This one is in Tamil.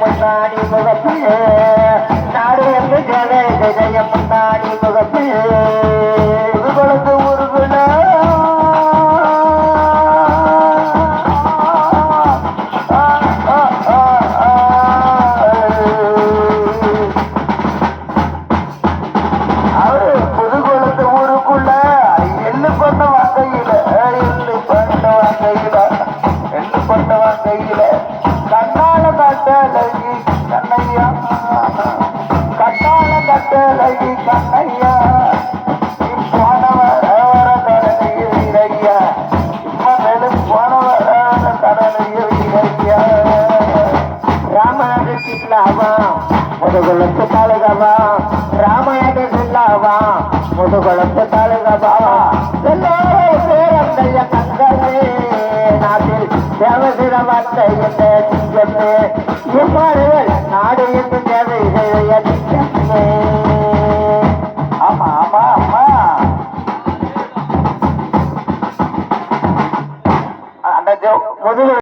முன்னாடி முகப்பு. நாடு வந்து ஜெய ஜெய முன்னாடி முகப்பு. உருகுளத்து உருகுனா அவரு புதுகுளத்து ஊருக்குள்ள எள்ளு கொண்ட வாக்கையில எள்ளு கொண்ட வாக்கையில எள்ளு கொண்ட வாக்கையில கட்டளகி கண்ணையா. கட்டாள கட்டளகி கண்ணையா. முதுகுளத்து தாளுகவா ராமாயண ஜில்லாவா முதுகுளத்து தாளுகவா எல்லோரும் பேரந்தைய கங்கவே நாட்டில் தேவசிர வார்த்தை இந்த உயர்த்து இம்மாறுகள் நாடு இருக்கும் தேவை. இதை ஆமா ஆமா ஆமா. அந்த முதல்